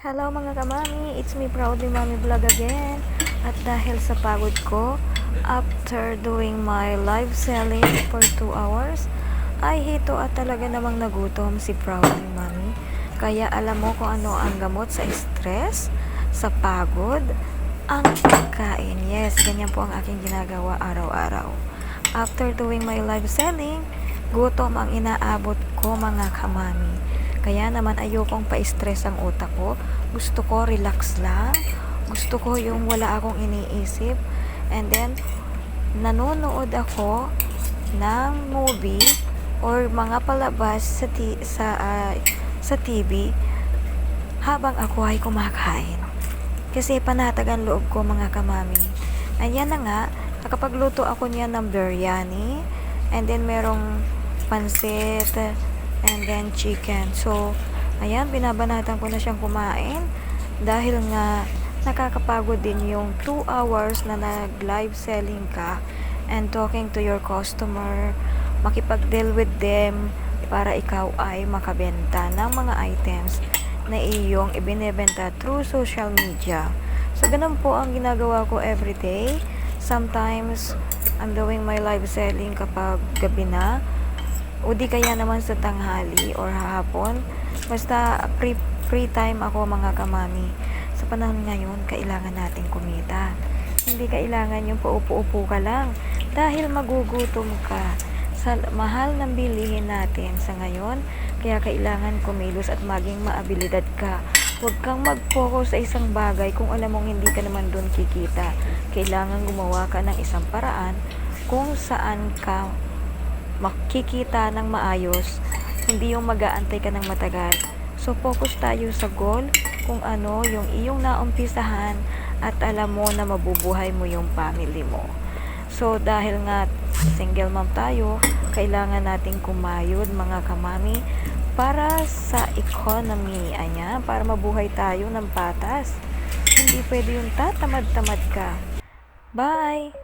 Hello mga kamami, it's me proudly mommy vlog again. At dahil sa pagod ko, after doing my live selling for 2 hours, ay hito at talaga namang nagutom si proudly mommy. Kaya alam mo kung ano ang gamot sa stress, sa pagod, ang pagkain. Yes, ganyan po ang aking ginagawa araw-araw. After doing my live selling, gutom ang inaabot ko mga kamami. Kaya naman ayokong pa-stress ang utak ko. Gusto ko relax lang. Gusto ko yung wala akong iniisip. And then, nanonood ako ng movie or mga palabas sa, ti- sa, ah, sa TV habang ako ay kumakain. Kasi panatag ang loob ko mga kamami. Ayan na nga, nakapagluto ako niya ng biryani and then merong pansit and then chicken. So, ayan, binabanatan ko na siyang kumain dahil nga nakakapagod din yung 2 hours na nag-live selling ka and talking to your customer, makipag-deal with them para ikaw ay makabenta ng mga items na iyong ibinebenta through social media. So, ganun po ang ginagawa ko everyday. Sometimes, I'm doing my live selling kapag gabi na o di kaya naman sa tanghali or hapon. Basta free, free time ako mga kamami. Sa panahon ngayon, kailangan natin kumita. Hindi kailangan yung paupo-upo ka lang dahil magugutom ka sa mahal ng bilihin natin sa ngayon. Kaya kailangan kumilos at maging maabilidad ka. Huwag kang mag-focus sa isang bagay kung alam mong hindi ka naman doon kikita. Kailangan gumawa ka ng isang paraan kung saan ka makikita ng maayos, hindi yung mag-aantay ka ng matagal. So, focus tayo sa goal, kung ano yung iyong naumpisahan at alam mo na mabubuhay mo yung family mo. So, dahil nga single mom tayo, kailangan nating kumayod mga kamami para sa economy, anya, para mabuhay tayo ng patas. Hindi pwede yung tatamad-tamad ka. Bye!